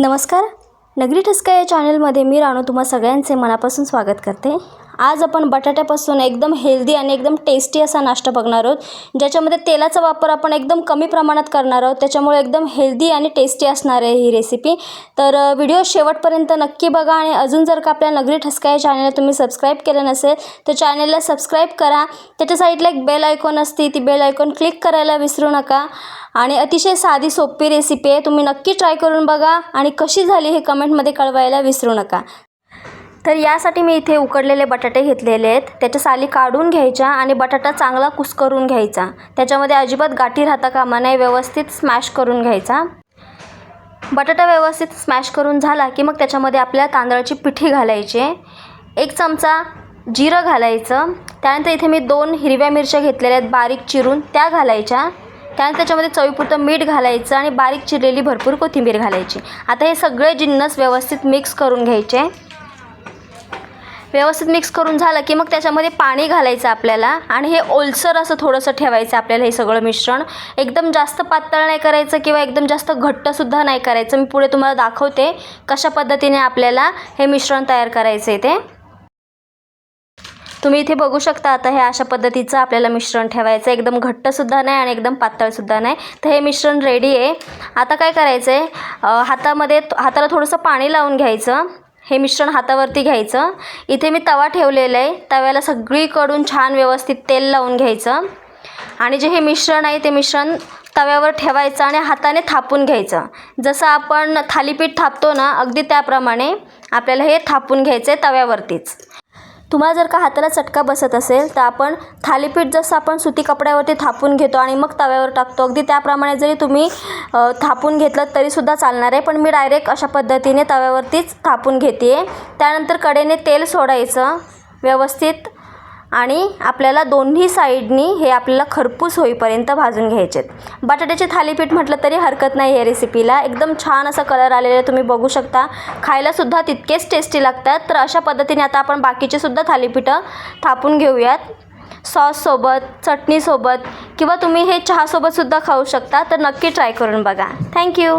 नमस्कार. नगरी ठसका या चॅनलमध्ये मी राणू तुम्हा सगळ्यांचे मनापासून स्वागत करते. आज आपण बटाट्यापासून एकदम हेल्दी आणि एकदम टेस्टी असा नाश्ता बघणार आहोत. ज्याच्यामध्ये तेलाचा वापर आपण एकदम कमी प्रमाणात करणार आहोत. त्याच्यामुळे एकदम हेल्दी आणि टेस्टी असणार आहे ही रेसिपी तर व्हिडिओ शेवटपर्यंत नक्की बघा आणि अजून जर का आपल्या नगरी ठसका या चॅनलला तुम्ही सबस्क्राईब केलं नसेल तर चॅनलला सबस्क्राईब करा. त्याच्या साईडला एक बेल आयकॉन असते ती बेल आयकॉन क्लिक करायला विसरू नका. आणि अतिशय साधी सोपी रेसिपी आहे. तुम्ही नक्की ट्राय करून बघा आणि कशी झाली हे कमेंटमध्ये कळवायला विसरू नका. तर यासाठी मी इथे उकडलेले बटाटे घेतलेले आहेत. त्याच्या साली काढून घ्यायच्या आणि बटाटा चांगला कुस्करून घ्यायचा. त्याच्यामध्ये अजिबात गाठी राहता कामा नाही व्यवस्थित स्मॅश करून घ्यायचा. बटाटा व्यवस्थित स्मॅश करून झाला की मग त्याच्यामध्ये आपल्या तांदळाची पिठी घालायची. एक चमचा जिरं घालायचं. त्यानंतर इथे मी दोन हिरव्या मिरच्या घेतलेल्या आहेत. बारीक चिरून त्या घालायच्या. त्यानंतर त्याच्यामध्ये चवीपुरतं मीठ घालायचं आणि बारीक चिरलेली भरपूर कोथिंबीर घालायची. आता हे सगळे जिन्नस व्यवस्थित मिक्स करून घ्यायचे. व्यवस्थित मिक्स करून झालं की मग त्याच्यामध्ये पाणी घालायचं आपल्याला आणि हे ओलसर असं थोडंसं ठेवायचं आपल्याला हे सगळं मिश्रण. एकदम जास्त पातळ नाही करायचं किंवा एकदम जास्त घट्टसुद्धा नाही करायचं. मी पुढे तुम्हाला दाखवते कशा पद्धतीने आपल्याला हे मिश्रण तयार करायचं आहे ते. तुम्ही इथे बघू शकता आता हे अशा पद्धतीचं आपल्याला मिश्रण ठेवायचं एकदम घट्टसुद्धा नाही आणि एकदम पातळसुद्धा नाही. तर हे मिश्रण रेडी आहे. आता काय करायचं आहे हातामध्ये हाताला थोडंसं पाणी लावून घ्यायचं. हे मिश्रण हातावरती घ्यायचं. इथे मी तवा ठेवलेला आहे. तव्याला सगळीकडून छान व्यवस्थित तेल लावून घ्यायचं. आणि जे हे मिश्रण आहे ते मिश्रण तव्यावर ठेवायचं आणि हाताने थापून घ्यायचं. जसं आपण थालीपीठ थापतो ना अगदी त्याप्रमाणे आपल्याला हे थापून घ्यायचं आहे तव्यावरतीच. तुम्हाला जर का हाताला चटका बसत असेल तर आपण थालीपीठ जसं आपण सुती कपड्यावरती थापून घेतो आणि मग तव्यावर टाकतो. अगदी त्याप्रमाणे जरी तुम्ही थापून घेतलं तरीसुद्धा चालणार आहे पण मी डायरेक्ट अशा पद्धतीने तव्यावरतीच थापून घेते आहे त्यानंतर कडेने तेल सोडायचं व्यवस्थित. आणि आपल्याला दोन्ही साईडनी हे आपल्याला खरपूस होईपर्यंत भाजून घ्यायचे आहेत बटाट्याचे थालीपीठ म्हटलं तरी हरकत नाही या रेसिपीला एकदम छान असा कलर आलेला आहे तुम्ही बघू शकता. खायलासुद्धा तितकेच टेस्टी लागतात. तर अशा पद्धतीने आता आपण बाकीचेसुद्धा थालीपीठं थापून घेऊयात. सॉससोबत चटणीसोबत किंवा तुम्ही हे चहासोबतसुद्धा खाऊ शकता. तर नक्की ट्राय करून बघा. थँक्यू